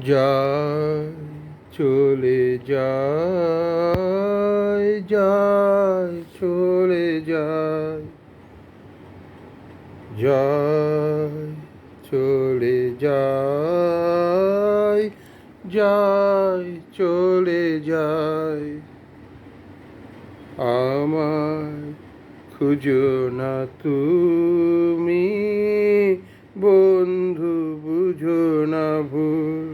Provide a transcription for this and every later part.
যায়, চলে যায় যায়, চলে যায় যায়, চলে যায় যায়, চলে যায়। আমায় খুঁজো না তুমি, বন্ধু বুঝো না ভুল।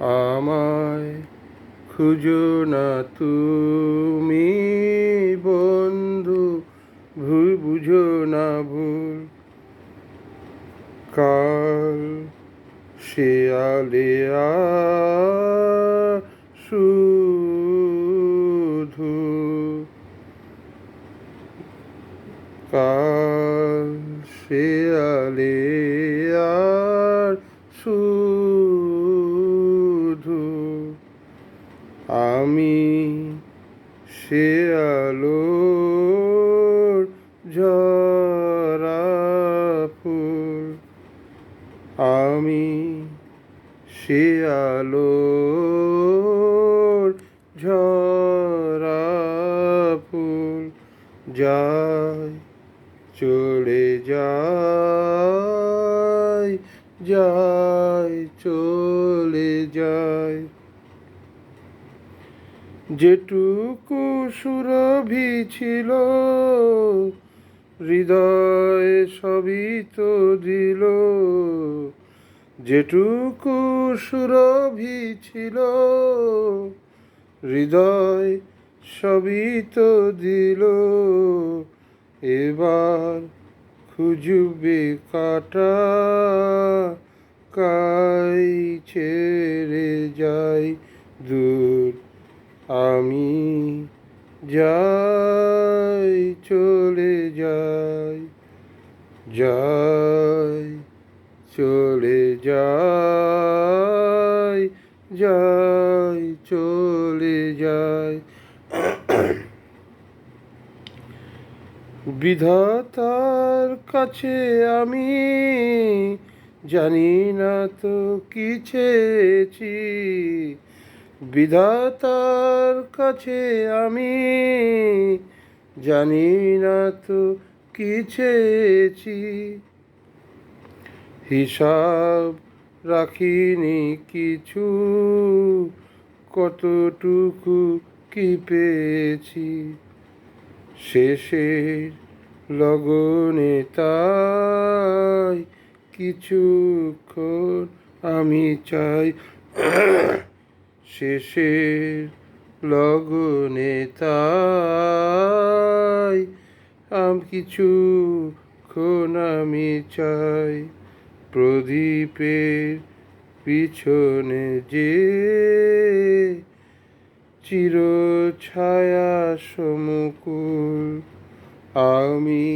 আমায় খুঁজো না তুমি, বন্ধু, ভুল বুঝো না ভুল। কাল শেয়ালে শুধু কাল শেয়ালে আর শেয়ালোর ঝরা ফুল। আমি শেয়ালোর ঝরা ফুল যায় চলে যায় যায় চলে যায় যেটুকু সুরভি ছিল, হৃদয় সবই তো দিল। যেটুকু সুরভি ছিল, হৃদয় সবই তো দিল। এবার খুঁজবে কাটা কাই ছেড়ে যাই দূর। আমি যাই চলে যাই যাই চলে যাই যাই চলে যাই। বিধাতার কাছে আমি জানি না তো কি চেয়েছি। বিধাতার কাছে আমি জানি না তো কি চেয়েছি। হিসাব রাখিনি কিছু, কতটুকু কি পেয়েছি। শেষের লগনে তাই কিছুক্ষণ আমি চাই। শেষের লগনে তাই আমি কিছুক্ষণ আমি চাই প্রদীপের পিছনে যে চির ছায়া সমকুল আমি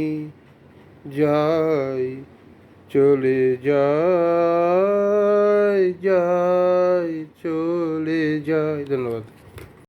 যাই চলে যাই। যাই চলে যাই ধন্যবাদ।